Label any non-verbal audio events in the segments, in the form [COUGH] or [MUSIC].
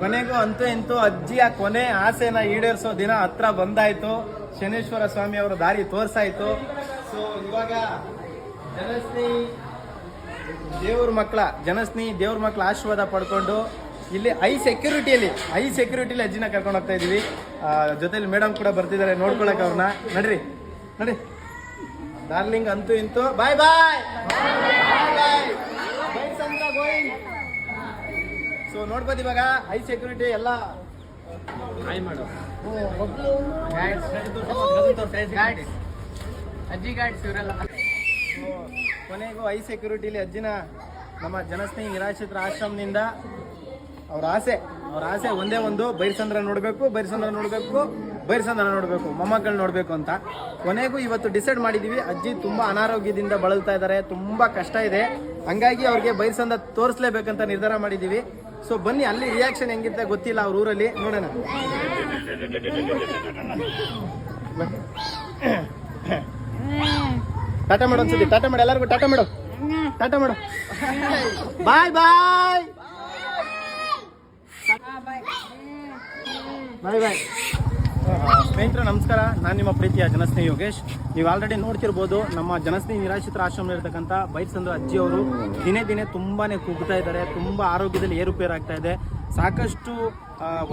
ಕೊನೆಗೂ ಅಂತೂ ಇಂತೂ ಅಜ್ಜಿಯ ಕೊನೆ ಆಸೆನ ಈಡೇರಿಸೋ ದಿನ ಹತ್ರ ಬಂದಾಯ್ತು. ಶನೇಶ್ವರ ಸ್ವಾಮಿ ಅವರ ದಾರಿ ತೋರ್ಸಾಯ್ತು. ಸೊ ಇವಾಗ ಜನಸ್ನಿ ದೇವ್ರ ಮಕ್ಕಳ ಜನಸ್ನಿ ದೇವ್ರ ಮಕ್ಕಳ ಆಶೀರ್ವಾದ ಪಡ್ಕೊಂಡು ಇಲ್ಲಿ ಐ ಸೆಕ್ಯೂರಿಟಿಯಲ್ಲಿ ಐ ಸೆಕ್ಯೂರಿಟಿಲಿ ಅಜ್ಜಿನ ಕರ್ಕೊಂಡು ಹೋಗ್ತಾ ಇದೀವಿ ಜೊತೆಲಿ ಮೇಡಮ್ ಕೂಡ ಬರ್ತಿದ್ದಾರೆ ನೋಡ್ಕೊಳಕ್ ಅವ್ರನ್ನ. ನಡ್ರಿ ನಡ್ರಿ. ಡಾರ್ಲಿಂಗ್ ಅಂತೂ ಇಂತೂ ಬಾಯ್ ಬಾಯ್ ಬಾಯ್ ಸೊ ನೋಡ್ಬೋದು ಇವಾಗ ಹೈ ಸೆಕ್ಯೂರಿಟಿ ಎಲ್ಲ ಅಜ್ಜಿ ಗಾಡ್ಸ್ ಇವರೆಲ್ಲ. ಕೊನೆಗೂ ಐ ಸೆಕ್ಯೂರಿಟಿಲಿ ಅಜ್ಜಿನ ನಮ್ಮ ಜನಸ್ನೇಹಿ ನಿರಾಶ್ರಿತರ ಆಶ್ರಮದಿಂದ ಅವ್ರ ಆಸೆ ಅವ್ರ ಆಸೆ ಒಂದೇ ಒಂದು ಬೈರ್ಸಂದ್ರ ನೋಡಬೇಕು ಬೈರ್ಸಂದ್ರ ನೋಡಬೇಕು ಬೈರ್ಸಂದ್ರ ನೋಡಬೇಕು ಮೊಮ್ಮಕ್ಕಳು ನೋಡಬೇಕು ಅಂತ. ಕೊನೆಗೂ ಇವತ್ತು ಡಿಸೈಡ್ ಮಾಡಿದ್ದೀವಿ ಅಜ್ಜಿ ತುಂಬ ಅನಾರೋಗ್ಯದಿಂದ ಬಳಲ್ತಾ ಇದ್ದಾರೆ ತುಂಬ ಕಷ್ಟ ಇದೆ. ಹಂಗಾಗಿ ಅವ್ರಿಗೆ ಬೈರ್ಸಂದ್ರ ತೋರಿಸ್ಲೇಬೇಕಂತ ನಿರ್ಧಾರ ಮಾಡಿದ್ದೀವಿ ಸೊ ಬನ್ನಿ ಅಲ್ಲಿ ರಿಯಾಕ್ಷನ್ ಹೆಂಗಿರುತ್ತೆ ಗೊತ್ತಿಲ್ಲ ಅವ್ರ ಊರಲ್ಲಿ. ನೋಡೋಣ. ಟಾಟಾ ಮಾಡು ಅನ್ಸುತ್ತೆ ಟಾಟಾ ಮಾಡು ಎಲ್ಲರಿಗೂ ಟಾಟಾ ಮಾಡು. ಟಾಟಾ ಮಾಡು. ಬಾಯ್ ಬಾಯ್ ಬಾಯ್ ಬಾಯ್ ಸ್ನೇಹಿತರೆ, ನಮಸ್ಕಾರ. ನಾನು ನಿಮ್ಮ ಪ್ರೀತಿಯ ಜನಸ್ನೇಹಿ ಯೋಗೇಶ್. ನೀವು ಆಲ್ರೆಡಿ ನೋಡ್ತಿರ್ಬೋದು, ನಮ್ಮ ಜನಸ್ನೇಹಿ ನಿರಾಶ್ರಿತರ ಆಶ್ರಮದಲ್ಲಿರ್ತಕ್ಕಂಥ ಬೈರ್ಸಂದ್ರ ಅಜ್ಜಿ ಅವರು ದಿನೇ ದಿನೇ ತುಂಬಾನೇ ಕುಗ್ತಾ ಇದ್ದಾರೆ, ತುಂಬ ಆರೋಗ್ಯದಲ್ಲಿ ಏರುಪೇರು ಆಗ್ತಾ ಇದೆ. ಸಾಕಷ್ಟು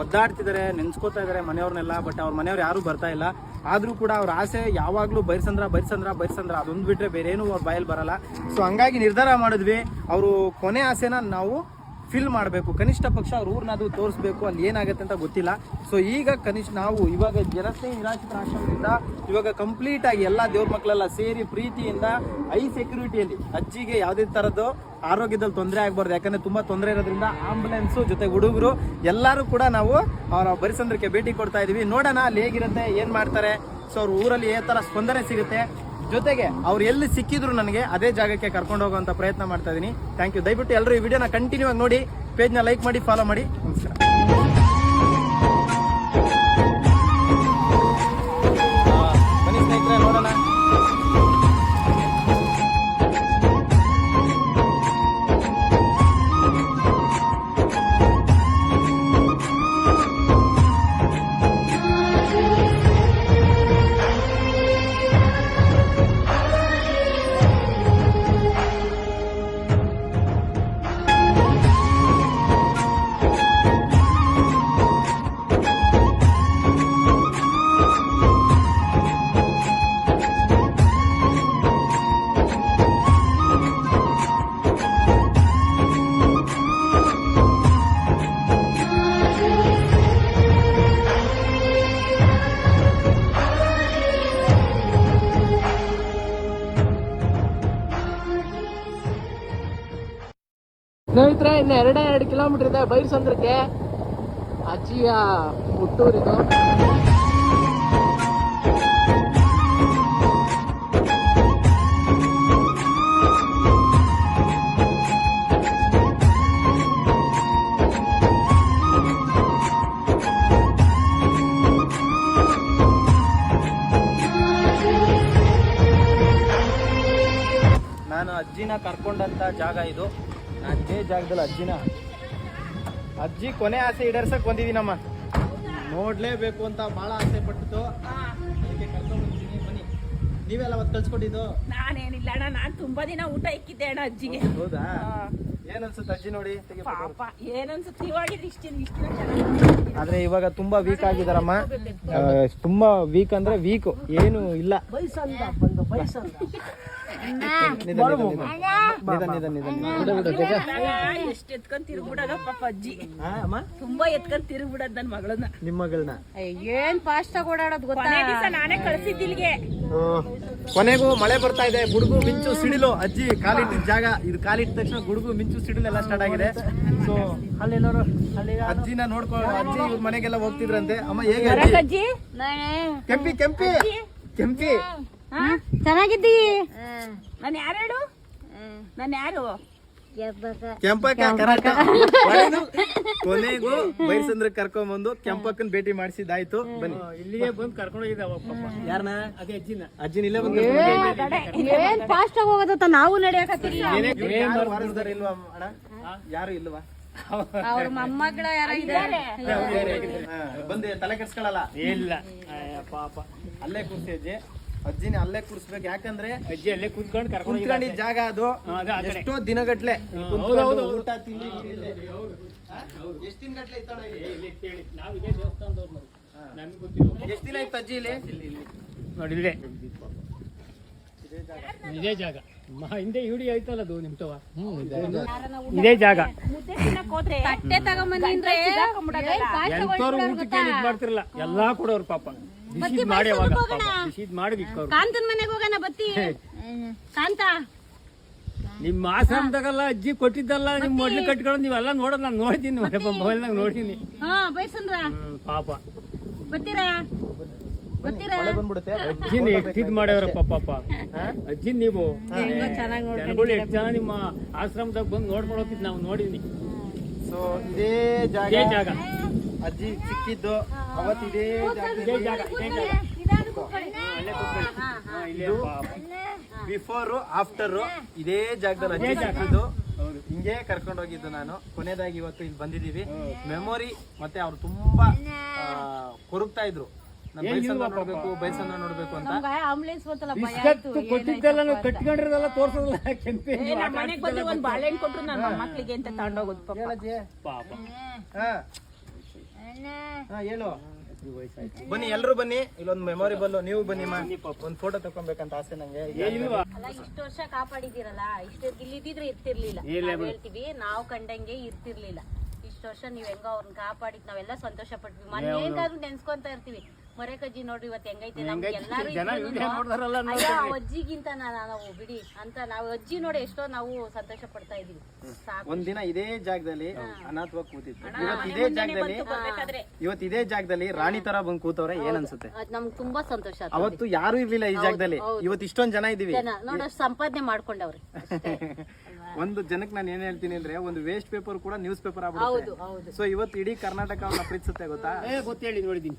ಒದ್ದಾಡ್ತಿದ್ದಾರೆ, ನೆನ್ಸ್ಕೋತಾ ಇದ್ದಾರೆ ಮನೆಯವ್ರನ್ನೆಲ್ಲ, ಬಟ್ ಅವ್ರ ಮನೆಯವ್ರು ಯಾರೂ ಬರ್ತಾ ಇಲ್ಲ. ಆದರೂ ಕೂಡ ಅವ್ರ ಆಸೆ ಯಾವಾಗಲೂ ಬೈರ್ಸಂದ್ರ ಬೈರ್ಸಂದ್ರ ಬೈರ್ಸಂದ್ರ ಅದೊಂದು ಬಿಟ್ಟರೆ ಬೇರೆ ಏನೂ ಅವ್ರ ಬಾಯಲ್ಲಿ ಬರಲ್ಲ. ಸೊ ಹಂಗಾಗಿ ನಿರ್ಧಾರ ಮಾಡಿದ್ವಿ. ಅವರು ಕೊನೆ ಆಸೆನ ನಾವು ಫಿಲ್ ಮಾಡಬೇಕು. ಕನಿಷ್ಠ ಪಕ್ಷ ಅವ್ರ ಅದು ತೋರಿಸ್ಬೇಕು, ಅಲ್ಲಿ ಏನಾಗುತ್ತೆ ಅಂತ ಗೊತ್ತಿಲ್ಲ. ಸೊ ಈಗ ಕನಿಷ್ಠ ನಾವು ಇವಾಗ ಜನಸೇ ನಿರಾಶ್ರಿತರ ಆಶ್ರಮದಿಂದ ಇವಾಗ ಕಂಪ್ಲೀಟ್ ಆಗಿ ಎಲ್ಲ ದೇವ್ರ ಮಕ್ಕಳೆಲ್ಲ ಸೇರಿ ಪ್ರೀತಿಯಿಂದ ಐ ಸೆಕ್ಯೂರಿಟಿಯಲ್ಲಿ ಅಜ್ಜಿಗೆ ಯಾವುದೇ ಥರದ್ದು ಆರೋಗ್ಯದಲ್ಲಿ ತೊಂದರೆ ಆಗಬಾರ್ದು. ಯಾಕಂದರೆ ತುಂಬ ತೊಂದರೆ ಇರೋದ್ರಿಂದ ಆಂಬುಲೆನ್ಸು ಜೊತೆ ಹುಡುಗರು ಎಲ್ಲರೂ ಕೂಡ ನಾವು ಅವರ ಬರಿಸಂದ್ರಕ್ಕೆ ಭೇಟಿ ಕೊಡ್ತಾ ಇದ್ದೀವಿ ನೋಡೋಣ ಅಲ್ಲಿ ಹೇಗಿರುತ್ತೆ, ಏನು ಮಾಡ್ತಾರೆ. ಸೊ ಅವ್ರ ಊರಲ್ಲಿ ಯಾವ ಥರ ಸ್ಪಂದನೆ ಸಿಗುತ್ತೆ. ಜೊತೆಗೆ ಅವ್ರು ಎಲ್ಲಿ ಸಿಕ್ಕಿದ್ರು ನನಗೆ ಅದೇ ಜಾಗಕ್ಕೆ ಕರ್ಕೊಂಡು ಹೋಗುವಂತ ಪ್ರಯತ್ನ ಮಾಡ್ತಾ ಇದ್ದೀನಿ ಥ್ಯಾಂಕ್ ಯು ದಯವಿಟ್ಟು ಎಲ್ಲರೂ ಈ ವಿಡಿಯೋನ ಕಂಟಿನ್ಯೂ ಆಗಿ ನೋಡಿ. ಪೇಜ್ನ ಲೈಕ್ ಮಾಡಿ ಫಾಲೋ ಮಾಡಿ. ನಮಸ್ಕಾರ. ಸ್ನೇಹಿತರೆ ಇನ್ನು ಎರಡೇ ಎರಡು ಕಿಲೋಮೀಟರ್ ಇದೆ ಬೈರ್ಸಂದ್ರಕ್ಕೆ ಅಜ್ಜಿಯ ಹುಟ್ಟೂರಿದು. ನಾನು ಅಜ್ಜಿನ ಕರ್ಕೊಂಡಂತ ಜಾಗ ಇದು. ಅದೇ ಜಾಗದಲ್ಲಿ ಅಜ್ಜಿನ. ಅಜ್ಜಿ ಕೊನೆ ಆಸೆ ಈಡೇರ್ಸಕ್ ಬಂದಿದ್ದೀನಮ್ಮ. ನೋಡ್ಲೇಬೇಕು ಅಂತ ಬಹಳ ಆಸೆ ಪಟ್ಟಿತು ಅದಕ್ಕೆ ಬನ್ನಿ. ನೀವೆಲ್ಲ ಅವತ್ತು ಕಳ್ಸ್ಕೊಟ್ಟಿದ್ದು? ನಾನೇನಿಲ್ಲ ಅಣ್ಣ ನಾನು ತುಂಬಾ ದಿನ ಊಟ ಇಕ್ಕಿದ್ದೆ ಅಣ್ಣ ಅಜ್ಜಿಗೆ. ಹೌದಾ? ಏನ್ ಅನ್ಸುತ್ತೆ ಅಜ್ಜಿ ನೋಡಿ? ತೆಗಿ photo. ಪಾಪ ಏನನ್ಸುತ್ತೆ? ಇವಾಗಿದ್ರೆ ಇಷ್ಟ ಇಷ್ಟ ಚೆನ್ನಾಗಿ ಆದ್ರೆ ಇವಾಗ ತುಂಬಾ ವೀಕ್ ಆಗಿದಾರಮ್ಮ. ಆ, ತುಂಬಾ ವೀಕ್ ಅಂದ್ರೆ ವೀಕ್ ಏನು ಇಲ್ಲ. ಬೈಸಲ್ಲ ಬಂದು ನಿಧಾನ. [LAUGHS] ಎಷ್ಟ್ ಎತ್ಕೊಂಡ್ ತಿರುಗ್ಬಿಡೋದ ಪಾಪ ಅಜ್ಜಿ ಆ, ಅಮ್ಮ? ತುಂಬಾ ಎತ್ಕೊಂಡ್ ತಿರುಗ್ಬಿಡೋದ್ ನನ್ ಮಗಳನ್ನ. ನಿಮ್ಮ ಮಗಳನ್ನ? ಏನ್ ಫಾಸ್ಟ್ ಆಗಿ ಓಡಾಡೋದು ಗೊತ್ತಾ? ನಾನೇ ಕಳ್ಸಿದ್ದಿಲ್ಗೆ ಕೊನೆಗೂ ಮಳೆ ಬರ್ತಾ ಇದೆ. ಗುಡುಗು ಮಿಂಚು ಸಿಡಿಲು. ಅಜ್ಜಿ ಕಾಲಿಟ್ಟಿದ ಜಾಗ. ಇದು ಕಾಲಿಟ್ಟ ತಕ್ಷಣ ಗುಡುಗು ಮಿಂಚು ಸಿಡಿಲು ಎಲ್ಲ ಸ್ಟಾರ್ಟ್ ಆಗಿದೆ ಸೊ ಅಜ್ಜಿನ ನೋಡ್ಕೊಂಡು ಅಜ್ಜಿ ಇವ್ರ ಮನೆಗೆಲ್ಲ ಹೋಗ್ತಿದ್ರಂತೆ. ಅಮ್ಮ ಹೇಗೆ ಅಜ್ಜಿ? ಕೆಂಪಿ ಕೆಂಪಿ. ಕೆಂಪಿ. ಚೆನ್ನಾಗಿದ್ದೀ. ನಾನು ಯಾರು ಹೇಳು? ನಾನು ಯಾರು? ಕೆಂಪಕ್ಕ. ಒಳ್ಳೆದು. ಕೊನೆಗೂ ಬೈಸಂದ್ರ ಕರ್ಕೊಂಡ್ ಬಂದು ಕೆಂಪಕ್ಕನ್ ಭೇಟಿ ಮಾಡಿಸಿದಾಯ್ತು ಬನ್ನಿ. ಇಲ್ಲಿಗೆ ಬಂದು ಕರ್ಕೊಂಡು ಹೋಗಿದ್ದಾವ ಯಾರನ್ನ ಅದೇ ಅಜ್ಜಿನ. ಅಜ್ಜಿನ ಇಲ್ಲೇ ಬಂದು. ಏನ್ ಫಾಸ್ಟ್ ಆಗಿ ಹೋಗೋದತ್ತ ನಾವು ನಡೆಯಕತ್ತೀವಿ ಇಲ್ವಾ ಅಣ್ಣ? ಯಾರು ಇಲ್ವಾ? ಅವ್ರ ಮೊಮ್ಮಗಳ ಯಾರ ಇದಾರೆ ಹಾ, ಬಂದು ತಲೆ ಕೆಡ್ಸ್ಕೊಳಲ್ಲ. ಇಲ್ಲ. ಪಾಪ. ಅಲ್ಲೇ ಕೂರ್ಸಿ ಅಜ್ಜಿ. ಅಜ್ಜಿನ ಅಲ್ಲೇ ಕುಡಿಸ್ಬೇಕು ಯಾಕಂದ್ರೆ ಅಜ್ಜಿ ಅಲ್ಲೇ ಕುತ್ಕೊಂಡು ಕರ್ಕೊಂಡು ಕುಂತ್ಕೊಂಡಿದ್ದ ಜಾಗ ಅದು. ಹಾ, ಅದು ಆ ಕಡೆ. ಎಷ್ಟೋ ದಿನಗಟ್ಲೆ ಕುಂತ್ಕೊಂಡು ಹೌದು, ಹೌದು. ಊಟ ತಿಂಡಿ ಇಲ್ಲೇ. ಹಾ? ಎಷ್ಟ್ ದಿನಗಟ್ಲೆ ಇತ್ತಣ್ಣ ಇಲ್ಲಿ? ನಾವು ಇದೇ ದೇವಸ್ಥಾನದವ್ರು ನೋಡಿ. ನಮ್ಗೆ ಗೊತ್ತಿಲ್ಲ. ಎಷ್ಟ್ ದಿನ ಇತ್ತು ಅಜ್ಜಿ ಇಲ್ಲಿ? ನೋಡಿ ಇಲ್ಲೇ. ಇದೇ ಜಾಗ. ಮ- ಹಿಂದೆ ಇಡಿ ಆಯ್ತಲ್ಲ ಅದು ಇದೇ ಜಾಗ. ತಟ್ಟೆ ತಗೊಂಬಂದ್ರೆ ಎಂತವ್ರು ಊಟಕ್ಕೆ ಇದು ಮಾಡ್ತಿರಲ್ಲ. ಎಲ್ಲಾ ಕೊಡೋರು ಪಾಪ. ಬಿಸಿದ್ ಮಾಡಿ ಹೋಗೋಣ. ಮಾಡಿ ಇಕ್ಕವ್ರು ಕಾಂತನ್ ಮನೆಗೆ ಹೋಗೋಣ ಬತ್ತಿ. ಕಾಂತ. ನಿಮ್ಮ ಆಶ್ರಮದಾಗಲ್ಲ ಅಜ್ಜಿ ಕೊಟ್ಟಿದ್ದಲ್ಲ ನಿಮ್ ಮೊದ್ಲು ಕಟ್ಕೊಂಡು ನೀವೆಲ್ಲ ನೋಡ ನಾನು ನೋಡ್ತೀನಿ ಮೊಬೈಲ್ನಾಗ ನೋಡ್ತೀನಿ. ಹಾ ಬೈಸಂದ್ರ ಪಾಪ. ಬತ್ತೀರಾ? ಅಜ್ಜಿನ ಎಷ್ಟು ಇದು ಮಾಡ್ಯಾರಪ್ಪ ಪಾಪ. ಅಜ್ಜಿ ನೀವು. ಹೆಂಗೋ ಚೆನ್ನಾಗಿ ಜನಗಳು ಎಷ್ಟು ಜನ ನಿಮ್ಮ ಆಶ್ರಮದಾಗ ಬಂದು ನೋಡ್ಕೊಂಡು ಹೋಗ್ತಿದ್ ನಾವು ನೋಡಿದ್ವಿ ಸೊ ಇದೇ ಜಾಗ. ಇದೇ ಜಾಗ. ಅಜ್ಜಿ ಸಿಕ್ಕಿದ್ದು ಅವತ್ತಿದೇ. ಬಿಫೋರ್ ಆಫ್ಟರ್ ಇದೇ ಜಾಗದಲ್ಲಿ ಅಜ್ಜಿ ಸಿಕ್ಕಿದ್ದು. ಹಿಂಗೆ ಕರ್ಕೊಂಡು ಹೋಗಿದ್ದು ನಾನು. ಕೊನೆಯದಾಗಿ ಇವತ್ತು ಇಲ್ಲಿ ಬಂದಿದ್ದೀವಿ. ಮೆಮೊರಿ ಮತ್ತೆ ಅವ್ರು ತುಂಬಾ ಕೊರಗ್ತಾ ಇದ್ರು. ನೋಡ್ಬೇಕು ಬೈಸಂದ್ರ ನೋಡ್ಬೇಕು ಅಂತ. ಆಂಬುಲೆನ್ಸ್ ಬಂತಲ್ಲ ಭಯ ಬಿಸ್ಕತ್ ಕೊಟ್ಟಿದ್ದೆಲ್ಲ ನಾವು ಕಟ್ಕೊಂಡಿರೋದೆಲ್ಲ ತೋರ್ಸೋದಿಲ್ಲ. ಕೆಂಪೆ ನಮ್ಮ ಬಂದು ಒಂದ್ ಬಾಳೆಹಣ್ಣು ಕೊಟ್ರು ನನ್ನ ಮಕ್ಳಿಗೆ ಅಂತ ತಗೊಂಡೋಗೋದು ಪಾಪ. ಹಾ ಹೇಳು. ಬನ್ನಿ ಎಲ್ಲರೂ ಬನ್ನಿ. ಇಲ್ಲೊಂದು ಮೆಮೊರಿಬಲ್ ನೀವು ಬನ್ನಿ ಮಾ. ಒಂದ್ ಫೋಟೋ ತಕೊಬೇಕಂತ ಆಸೆ ನಂಗೆ. ಅಲ್ಲ ಇಷ್ಟು ವರ್ಷ ಕಾಪಾಡಿದಿರಲ್ಲ ಇಷ್ಟು ಇಲ್ಲಿದ್ರೆ ಇರ್ತಿರ್ಲಿಲ್ಲ. ನಾವ್ ಹೇಳ್ತೀವಿ ನಾವು ಕಂಡಂಗೆ ಇರ್ತಿರ್ಲಿಲ್ಲ. ಇಷ್ಟು ವರ್ಷ ನೀವ್ ಹೆಂಗೋ ಅವ್ರನ್ನ ಕಾಪಾಡಿದ್ ನಾವೆಲ್ಲ ಸಂತೋಷ ಪಟ್ವಿ ಮನೇಗಾದ್ರೂ ನೆನ್ಸ್ಕೊಂತ ಇರ್ತೀವಿ. ಮರೇಕಜ್ಜಿ ನೋಡ್ರಿ ಇವತ್ತು ಹೆಂಗೈತೆ? ನಮ್ಗೆ ಎಲ್ಲಾರು ಅಯ್ಯೋ ಅಜ್ಜಿಗಿಂತ ನಾವು ಬಿಡಿ ಅಂತ ನಾವು ಅಜ್ಜಿ ನೋಡಿ ಎಷ್ಟೋ ನಾವು ಸಂತೋಷ ಪಡ್ತಾ ಇದೀವಿ. ಒಂದಿನ ಇದೇ ಜಾಗದಲ್ಲಿ ಅನಾಥವಾಗಿ ಕೂತಿತ್ತು ಇವತ್ತು ಇದೇ ಜಾಗದಲ್ಲಿ ಇವತ್ತು ಇದೇ ಜಾಗದಲ್ಲಿ ರಾಣಿ ತರ ಬಂದ್ ಕೂತವ್ರೆ ಏನ್ ಅನ್ಸುತ್ತೆ ಅದ್ ನಮ್ಗೆ ತುಂಬಾ ಸಂತೋಷ. ಅವತ್ತು ಯಾರು ಇರ್ಲಿಲ್ಲ ಈ ಜಾಗದಲ್ಲಿ. ಇವತ್ತು ಇಷ್ಟೊಂದ್ ಜನ ಇದೀವಿ. ನೋಡೋ ಸಂಪಾದನೆ ಮಾಡ್ಕೊಂಡವ್ರೆ [LAUGHS] ಒಂದು ಜನಕ್ಕೆ ನಾನು ಏನ್ ಹೇಳ್ತೀನಿ ಅಂದ್ರೆ ಒಂದು ವೇಸ್ಟ್ ಪೇಪರ್ ಕೂಡ ನ್ಯೂಸ್ ಪೇಪರ್ ಹೌದು ಆಗ್ಬಿಡುತ್ತೆ. ಹೌದು ಸೊ ಇವತ್ತು ಇಡೀ ಕರ್ನಾಟಕ ಪ್ರೀತಿಸುತ್ತೆ ಗೊತ್ತಾ? ಏ ಗೊತ್ತೇಳಿ ನೋಡಿದೀನಿ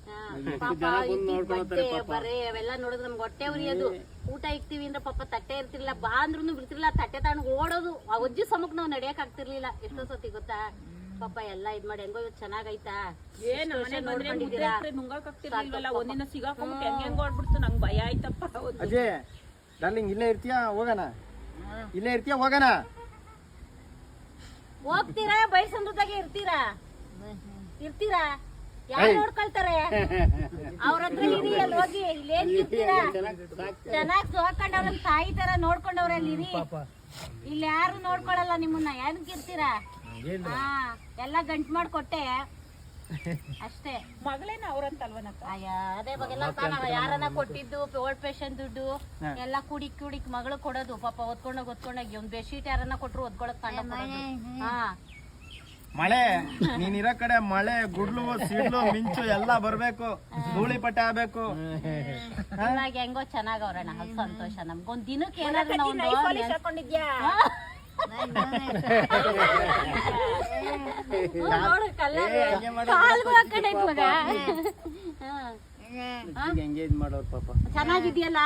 ಬರೇ ಅವೆಲ್ಲ ನೋಡಿದ್ರೆ ನಮ್ಗೆ ಹೊಟ್ಟೆ ಉರಿಯೋದು. ಊಟ ಇಕ್ತಿವಿ ಅಂದ್ರೆ ಪಾಪ ತಟ್ಟೆ ಇರ್ತಿರ್ಲಿಲ್ಲ ಬಾ ಅಂದ್ರೂ ಬಿಡ್ತಿರ್ಲಿಲ್ಲ ತಟ್ಟೆ ತಾಣ ಓಡೋದು. ಆ ಅಜ್ಜಿ ಸಮಕ್ ನಾವು ನಡೆಯಕ್ ಆಗ್ತಿರ್ಲಿಲ್ಲ. ಎಷ್ಟೋ ಸತಿ ಗೊತ್ತಾ? ಪಾಪ ಎಲ್ಲ ಇದ್ ಮಾಡಿ ಹೆಂಗೋ ಇವತ್ತು ಚೆನ್ನಾಗೈತಾ? ಒಂದಿನ ಸಿಗಾಕೊಂಬಿಟ್ಟು ಹೆಂಗ್ ನಂಗ್ ಭಯ ಆಯ್ತಪ್ಪ. ಅಜಯ್ ಡಾರ್ಲಿಂಗ್ ಇಲ್ಲೇ ಇರ್ತೀಯಾ? ಹೋಗೋಣ. ಇಲ್ಲೇ ಇರ್ತೀಯಾ? ಹೋಗೋಣ. ಹೋಗ್ತೀರಾ? ಬಯಸಂದ್ರದಾಗೆ ಇರ್ತೀರಾ? ಇರ್ತೀರಾ? ಯಾರು ನೋಡ್ಕೊಳ್ತಾರೆ? ಅವ್ರ ಹತ್ರ ಇರಿ ಅಲ್ಲಿ ಹೋಗಿ. ಇಲ್ಲೇನ್ ಇರ್ತೀರಾ? ಚೆನ್ನಾಗ್ ನೋಡ್ಕೊಂಡ್ ಅವ್ರನ್ನ ತಾಯಿ ತರ ನೋಡ್ಕೊಂಡವ್ರ ಅಲ್ಲಿ ಇರಿ. ಇಲ್ಲಿ ಯಾರು ನೋಡ್ಕೊಳಲ್ಲ ನಿಮ್ಮನ್ನ. ಏನಕ್ಕೆ ಇರ್ತೀರಾ? ಹಾ ಎಲ್ಲ ಗಂಟ್ ಮಾಡ್ಕೊಟ್ಟೆ. ಅಷ್ಟೇ. ಮಗಳೇನ ಅವ್ರಂತಲ್ವನಕ್ಕ ಅಯ್ಯ ಅದೇ ಬಗೆಲ್ಲ ಯಾರನ್ನ ಕೊಟ್ಟಿದ್ದು ಓಲ್ಡ್ ಪೇಷಂಟ್ ದುಡ್ಡು ಎಲ್ಲ ಕುಡಿ ಕುಡಿಕ್ ಮಗಳು ಕೊಡೋದು ಪಾಪ ಒತ್ಕೊಂಡೋಗ್ ಒತ್ಕೊಂಡೋಗಿ ಒಂದ್ ಬೆಡ್ಶೀಟ್ ಯಾರನ್ನ ಕೊಟ್ರು ಒದ್ಕೊಳಕ್ ಹಾ. ಮಳೆ ನೀನ್ ಇರೋ ಕಡೆ ಮಳೆ ಗುಡ್ಲು ಸಿಡ್ಲು ಮಿಂಚು ಎಲ್ಲ ಬರ್ಬೇಕು. ಧೂಳಿ ಪಟ್ಟೆ ಆಗ್ಬೇಕು. ಹೆಂಗೋ ಚೆನ್ನಾಗವ್ರಣ್ಣ ಸಂತೋಷ ನಮ್ಗೊಂದ್ ದಿನಕ್ಕೆ ಏನಾದ್ರು ಮಗ ಹಾ. ಹೆಂಗೆ ಇದ್ ಮಾಡೋರು ಪಾಪ. ಚೆನ್ನಾಗಿದ್ಯಲ್ಲ?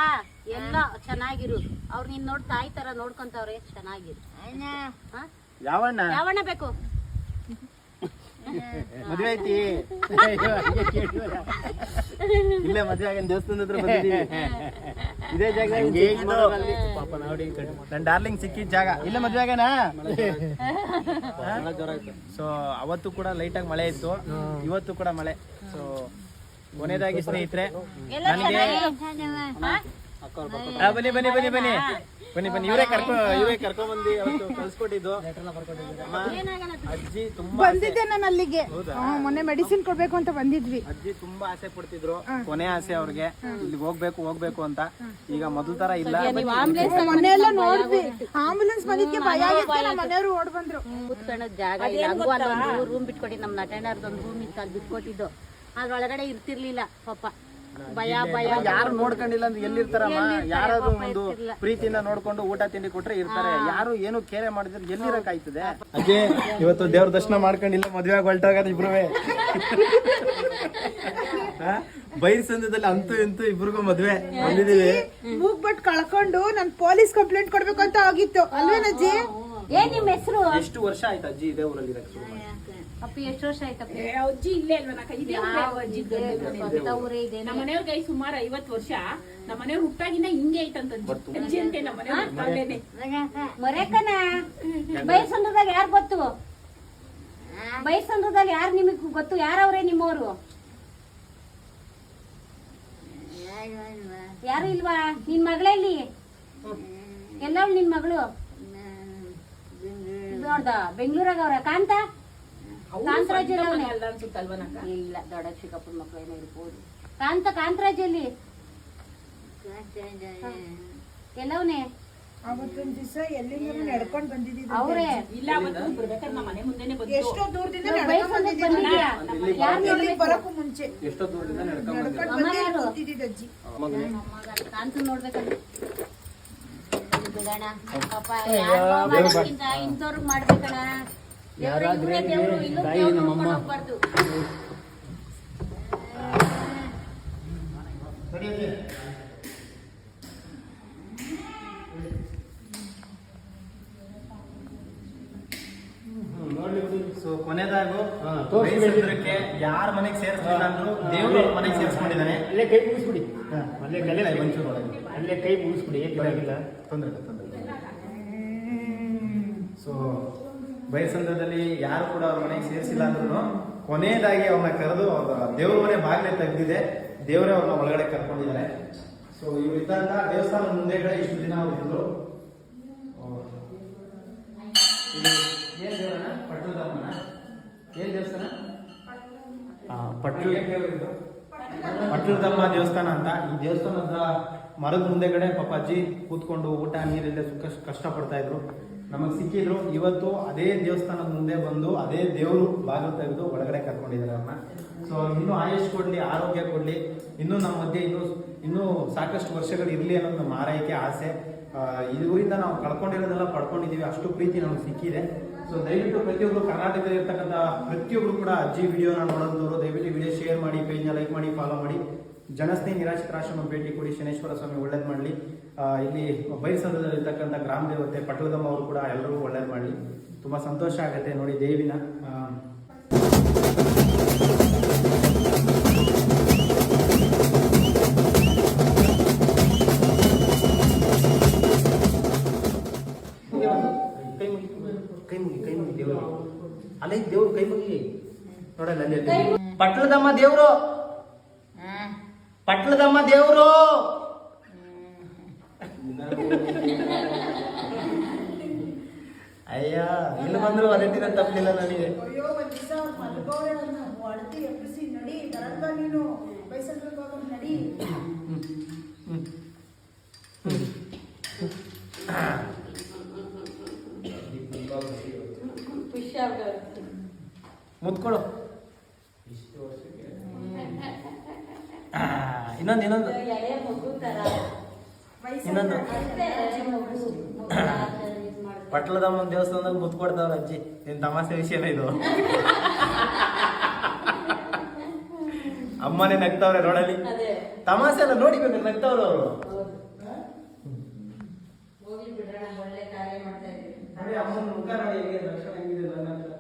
ಎಲ್ಲ ಚೆನ್ನಾಗಿರು. ಅವ್ರು ನೀನ್ ನೋಡ್ ತಾಯಿ ತರ ನೋಡ್ಕೊಂತವ್ರೆ ಚೆನ್ನಾಗಿರು. ಹಾ? ಯಾವಣ್ಣ? ಯಾವಣ್ಣ ಬೇಕು? [LAUGHS] ಮದ್ವೆ ಐತಿ [LAUGHS] ಇಲ್ಲೇ ಮದ್ವೆ ಆಗಿನ ದೇವಸ್ಥಾನದ ಹತ್ರ ಬಂದಿದ್ದೀವಿ. ಇದೇ ಜಾಗ ಪಾಪ ನೋಡಿ ನನ್ ಡಾರ್ಲಿಂಗ್ ಸಿಕ್ಕಿದ ಜಾಗ. ಇಲ್ಲೇ ಮದ್ವೆ ಆಗಣ ಸೊ [LAUGHS] ಅವತ್ತು ಕೂಡ ಲೈಟ್ ಆಗಿ ಮಳೆ ಇತ್ತು. ಇವತ್ತು ಕೂಡ ಮಳೆ. ಸೊ ಕೊನೆಯದಾಗಿ ಸ್ನೇಹಿತರೆ ನನಗೆ ಆ, ಬನ್ನಿ ಬನ್ನಿ ಬನ್ನಿ ಬನ್ನಿ. ಬನ್ನಿ ಬನ್ನಿ ಇವರೇ ಕರ್ಕೊ ಇವರೇ ಕರ್ಕೊ ಬಂದಿ ಅವತ್ತು ಕಳ್ಸ್ಕೊಟ್ಟಿದ್ದು ಅಮ್ಮ, ಅಜ್ಜಿ ತುಂಬಾ ಬಂದಿದ್ದೆ ನಾನು ಅಲ್ಲಿಗೆ ಹ್ಮ್, ಮೊನ್ನೆ ಮೆಡಿಸಿನ್ ಕೊಡ್ಬೇಕು ಅಂತ ಬಂದಿದ್ವಿ. ಅಜ್ಜಿ ತುಂಬಾ ಆಸೆ ಪಡ್ತಿದ್ರು ಕೊನೆ ಆಸೆ ಅವ್ರಿಗೆ. ಇಲ್ಲಿ ಹೋಗ್ಬೇಕು ಹೋಗ್ಬೇಕು ಅಂತ. ಈಗ ಮೊದಲ ತರ ಇಲ್ಲ. ಮೊನ್ನೆ ಎಲ್ಲ ನೋಡಿದ್ವಿ. ಆಂಬುಲೆನ್ಸ್ ಬಂದಿದ್ಕೆ ಭಯ ಆಗಿತ್ತು. ನಮ್ಮ ಮನೆಯವರು ಓಡ್ ಬಂದ್ರು. ಕೂತ್ಕೊಳ್ಳೋದ್ ಜಾಗ ಇಲ್ಲ. ಹಂಗೂ ಅಲ್ಲೊಂದು ರೂಮ್ ಬಿಟ್ಕೊಟ್ಟಿದ್ದು ನಮ್ಮ ನಟನರ್ದೊಂದು ರೂಮ್ ಇತ್ತು ಅಲ್ಲಿ ಬಿಟ್ಕೊಟ್ಟಿದ್ದು ಅದ್ರೊಳಗಡೆ ಇರ್ತಿರ್ಲಿಲ್ಲ ಪಾಪ. ಭಯ ಭಯ. ಯಾರು ನೋಡ್ಕೊಂಡಿಲ್ಲ ಅಂದ್ರೆ ಎಲ್ಲಿರ್ತಾರಮ್ಮ? ಯಾರಾದ್ರೂ ಒಂದು ಪ್ರೀತಿಯಿಂದ ನೋಡ್ಕೊಂಡು ಊಟ ತಿಂಡಿ ಕೊಟ್ರೆ ಇರ್ತಾರೆ. ಯಾರು ಏನು ಕೇರೆ ಮಾಡಿದ್ರೆ ಎಲ್ಲಿರಕ್ ಆಯ್ತದೆ ಅಜ್ಜಿ ಇವತ್ತು ದೇವ್ರ ದರ್ಶನ ಮಾಡ್ಕೊಂಡಿಲ್ಲ ಮದ್ವೆ ಹೊಲ್ಟಾಗದ ಇಬ್ರುವೆ. ಬೈರ್ ಸಂದದಲ್ಲಿ ಅಂತೂ ಇಂತೂ ಇಬ್ರಿಗೂ ಮದ್ವೆ ಬಂದಿದೀವಿ ಮೂಗ್ ಬಟ್ ಕಳ್ಕೊಂಡು ನನ್ ಪೊಲೀಸ್ ಕಂಪ್ಲೇಂಟ್ ಕೊಡ್ಬೇಕು ಅಂತ ಆಗಿತ್ತು. ಅಲ್ವೇನಜ್ಜಿ? ಏನ್ ನಿಮ್ ಹೆಸರು ಎಷ್ಟು ವರ್ಷ ಆಯ್ತು ಅಜ್ಜಿ ಇದೇ ಊರಲ್ಲಿ ಇರಕ್ಕೆ ಶುರು ಮಾಡಿ? ಅಪ್ಪಿ ಎಷ್ಟು ವರ್ಷ ಆಯ್ತಪ್ಪ? ಏ, ಅಜ್ಜಿ ಇಲ್ಲೇ ಅಲ್ವನಕ್ಕ ಇದೇ ಯಾವ ಅಜ್ಜಿ ಇದೆ? ಸ್ವಂತ ಊರೇ ಇದೆ ನಮ್ಮ ಮನೆಯವ್ರಿಗೆ ಸುಮಾರು ಐವತ್ತು ವರ್ಷ. ನಮ್ಮ ಮನೆಯವ್ರು ಹುಟ್ಟಾಗಿನ ಹಿಂಗೆ ಐತಂತ ಅಜ್ಜಿ. ಅಜ್ಜಿ ಅಂತೆ ನಮ್ಮ ಮನೆಯವ್ರು ಮರೆಕನ? ಬೈಸಂದ್ರದಾಗ ಯಾರು ಗೊತ್ತು? ಬಯಸಂದ್ರದಾಗ ಯಾರು ನಿಮಗ್ ಗೊತ್ತು? ಯಾರವ್ರೆ ನಿಮ್ಮವರು? ಯಾರು ಇಲ್ವಾ? ನಿನ್ ಇಲ್ಲಿ? ಎಲ್ಲವಳು ನಿನ್ ಮಗಳು? ನೋಡ್ದ? ಬೆಂಗಳೂರಾಗ ಅವ್ರ ಕಾಂತ ಅಲ್ಲ ಇಲ್ಲ ದೊಡ್ಡ ಚಿಕ್ಕಪ್ಪನ ಏನೋ ಇರ್ಬೋದು. ಕಾಂತ ಕಾಂತರಾಜಲ್ಲಿ ಎಲ್ಲವನೇ? ಅವತ್ತೊಂದ್ ದಿವಸ ಎಲ್ಲಿಂದ ನಡ್ಕೊಂಡ್ ಬಂದಿದ್ದೀವಿ ಅವ್ರೇ. ಇಲ್ಲ ಅವತ್ತು ಬರ್ಬೇಕಾದ್ರೆ ನಮ್ಮ ಮನೆ ಮುಂದೆನೆ ಬಂತು ಎಷ್ಟೋ ದೂರದಿಂದ ಬೈಸಂದ್ರಗ್ ಬಂದಿದ್ಯಾ ಯಾರು ಇಲ್ಲಿ ಬರಕ್ಕೂ ಮುಂಚೆ. ಎಷ್ಟೋ ದೂರದಿಂದ ನಡ್ಕೊಂಡ್ ನಡ್ಕೊಂಡ್ ಅಮ್ಮ ಬಂದೇ ಯಾರು? ಕೂತಿದ್ದಿದ್ದು ಅಜ್ಜಿ. ಕಾಂತ ನೋಡ್ಬೇಕಂದ್ರೆ ಬಿಡಣ. ಪಾಪ ಇಂಥವ್ರಿಗೆ ಮಾಡ್ಬೇಕಣ ತಾಯಿ ನಮ್ಮಮ್ಮ. ಸೊ ಕೊನೆದಾಗು ಬೈಸಂದ್ರಕ್ಕೆ ಯಾರ ಮನೆಗೆ ಸೇರಿಸ್ಲಿಲ್ಲ ಅಂದ್ರು ದೇವ್ರು ಮನೆಗೆ ಸೇರಿಸ್ಕೊಂಡಿದ್ದಾನೆ ಅಲ್ಲೇ ಕೈ ಮುಗಿಸ್ಬಿಡಿ. ಹಾ. ಅಲ್ಲೇ ಇಲ್ಲ, ಕೈ ಮುಗಿಸ್ಬಿಡಿ. ಏನಾಗಿಲ್ಲ ತೊಂದರೆ ತೊಂದ್ರೆ ಇಲ್ಲ. ಸೊ ಬೈಸಂದ್ರದಲ್ಲಿ ಯಾರು ಕೂಡ ಅವ್ರ ಮನೆಗೆ ಸೇರಿಸಿಲ್ಲ ಅಂದ್ರೂ ಕೊನೆಯದಾಗಿ ಅವ್ರನ್ನ ಕರೆದು ಅವ್ರ ದೇವ್ರ ಮನೆ ಬಾಗಿಲೇ ತೆಗ್ದಿದೆ. ದೇವರೇ ಅವ್ರನ್ನ ಒಳಗಡೆ ಕರ್ಕೊಂಡಿದ್ದಾರೆ. ಸೊ ಇವ್ರು ಇದ್ದಾಗ ದೇವಸ್ಥಾನ ಮುಂದೆಗಡೆ ಇಷ್ಟು ದಿನ ಅವ್ರು ಇದ್ರು. ಇದು ಏನ್ ಏನು ಪಟ್ಟಣದಮ್ಮನ ಏನ್ ದೇವಸ್ಥಾನ ಪಟ್ಟಣದಮ್ಮ ದೇವಸ್ಥಾನ ಅಂತ. ಈ ದೇವಸ್ಥಾನದ ಮರದ ಮುಂದೆಗಡೆ ಪಾಪ ಅಜ್ಜಿ ಕೂತ್ಕೊಂಡು ಊಟ ನೀರಿಲ್ಲದೆ ಸುಖ ಕಷ್ಟ ಪಡ್ತಾ ಇದ್ರು. ನಮಗೆ ಸಿಕ್ಕಿದ್ರು. ಇವತ್ತು ಅದೇ ದೇವಸ್ಥಾನದ ಮುಂದೆ ಬಂದು ಅದೇ ದೇವರು ಬಾಗಿಲು ತೆಗೆದು ಒಳಗಡೆ ಕರ್ಕೊಂಡಿದ್ದಾರೆ ಅವ್ರನ್ನ ಸೊ ಇನ್ನೂ ಆಯುಷ್ ಕೊಡ್ಲಿ, ಆರೋಗ್ಯ ಕೊಡ್ಲಿ. ಇನ್ನೂ ನಮ್ಮ ಮಧ್ಯೆ ಇನ್ನೂ ಇನ್ನೂ ಸಾಕಷ್ಟು ವರ್ಷಗಳು ಇರಲಿ ಅನ್ನೋದು ನಮ್ಮ ಆರೈಕೆ, ಆಸೆ. ಇದರಿಂದ ನಾವು ಕಳ್ಕೊಂಡಿರೋದೆಲ್ಲ ಪಡ್ಕೊಂಡಿದ್ದೀವಿ ಅಷ್ಟು ಪ್ರೀತಿ ನಮಗೆ ಸಿಕ್ಕಿದೆ. ಸೊ ದಯವಿಟ್ಟು ಪ್ರತಿಯೊಬ್ಬರು ಕರ್ನಾಟಕದಲ್ಲಿ ಇರ್ತಕ್ಕಂಥ ಪ್ರತಿಯೊಬ್ಬರು ಕೂಡ ಅಜ್ಜಿ ವಿಡಿಯೋನ ನೋಡೋದವರು ದಯವಿಟ್ಟು ವಿಡಿಯೋ ಶೇರ್ ಮಾಡಿ ಪೇಜ್ನ ಲೈಕ್ ಮಾಡಿ ಫಾಲೋ ಮಾಡಿ. ಜನಸ್ನೇಹಿ ನಿರಾಶ್ರಿತಾಶ್ರಮ ಭೇಟಿ ಕೊಡಿ ಶನೇಶ್ವರ ಸ್ವಾಮಿ ಒಳ್ಳೇದು ಮಾಡಲಿ. ಇಲ್ಲಿ ಬೈಸಂದ್ರದಲ್ಲಿ ಇರ್ತಕ್ಕಂಥ ಗ್ರಾಮ ದೇವತೆ ಪಟ್ಟಲದಮ್ಮ ಅವರು ಕೂಡ ಎಲ್ಲರಿಗೂ ಒಳ್ಳೇದು ಮಾಡಲಿ. ತುಂಬ ಸಂತೋಷ ಆಗುತ್ತೆ ನೋಡಿ ದೇವಿನ. ಕೈ ಮುಗಿ ಕೈ ಮುಗಿ ಕೈ ಮುಗಿ ದೇವರು. ಅಲ್ಲೇ ದೇವ್ರು ಕೈ ಮುಗಿ. ನೋಡಲ್ಲ. ಪಟ್ಲದಮ್ಮ ದೇವ್ರು. ಪಟ್ಲದಮ್ಮ ದೇವ್ರು. ಅಯ್ಯ ಇಲ್ಲಿ ಬಂದ್ರು ದಿನ ತಪ್ಪಲಿಲ್ಲ ನನಗೆ. ಅಯ್ಯೋ ಇಷ್ಟು ದಿವಸ ನನ್ನ ಇನ್ನೊಂದು. ಇನ್ನೊಂದು. ಇನ್ನೊಂದು ಪಟ್ಲದಮ್ಮನ ದೇವಸ್ಥಾನದಲ್ಲಿ ಮುತ್ಕೊಡ್ತಾವ್ರ ಅಜ್ಜಿ. ಏನ್ ತಮಾಷೆ ವಿಷಯನ ಇದು. ಅಮ್ಮನೇ ನಗ್ತಾವ್ರೆ ನೋಡಲಿ ತಮಾಷೆ ಎಲ್ಲ ನೋಡಿ ಬೇಕು ನಗ್ತಾವ್ರ ಅವರು. ಅಮ್ಮನ ಮುಖ ನೋಡಿ ಹೇಗೆ ಲಕ್ಷಣ ಹೆಂಗಿದೆ ನನ್ನ ಹತ್ರ.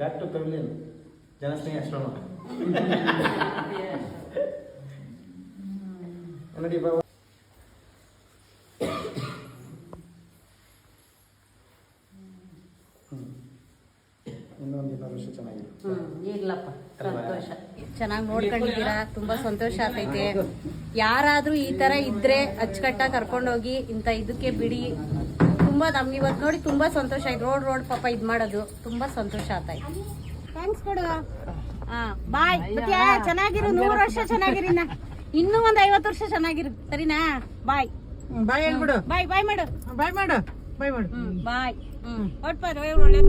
ಬ್ಯಾಕ್ ಟು ಪೆವಿಲಿಯನ್ ಜನಸ್ನೇಹಿ ಆಶ್ರಮ ನೋಡಿ ಬಾ ಇನ್ನೊಂದು ಇನ್ನೊಂದು ವರ್ಷ ಚೆನ್ನಾಗಿರುತ್ತೆ ಇರ್ಲಪ್ಪ. ಸಂತೋಷ. ಚೆನ್ನಾಗಿ ನೋಡ್ಕೊಂಡಿದ್ದೀರಾ? ತುಂಬಾ ಸಂತೋಷ ಆಗ್ತೈತೆ. ಯಾರಾದ್ರೂ ಈ ತರ ಇದ್ರೆ ಅಚ್ಚುಕಟ್ಟಾಗಿ ಕರ್ಕೊಂಡೋಗಿ ಇಂಥ ಇದಕ್ಕೆ ಬಿಡಿ. ತುಂಬಾ ನಮ್ಗೆ ಇವತ್ತು ನೋಡಿ ತುಂಬಾ ಸಂತೋಷ ಆಯ್ತು. ರೋಡ್ ರೋಡ್ ಪಾಪ ಇದ್ ಮಾಡೋದು. ತುಂಬಾ ಸಂತೋಷ ಆತಾಯ್ತು ಥ್ಯಾಂಕ್ಸ್ ಕೊಡು ಹಾ. ಬಾಯ್ ಮತ್ತೆ ಚೆನ್ನಾಗಿರು. ನೂರು ವರ್ಷ ಚೆನ್ನಾಗಿರಿ ಇನ್ನ. ಇನ್ನೂ ಒಂದ್ ಐವತ್ತು ವರ್ಷ ಚೆನ್ನಾಗಿರು. ಸರಿನಾ? ಬಾಯ್ ಬಾಯ್ ಹೇಳ್ಬಿಡು. ಬಾಯ್ ಬಾಯ್ ಮಾಡು. ಬಾಯ್ ಮಾಡು. ಬಾಯ್ ಮಾಡು. ಹ್ಮ್ ಬಾಯ್ ಹ್ಮ್. ಒಟ್ಪ ಒಳ್ಳೆ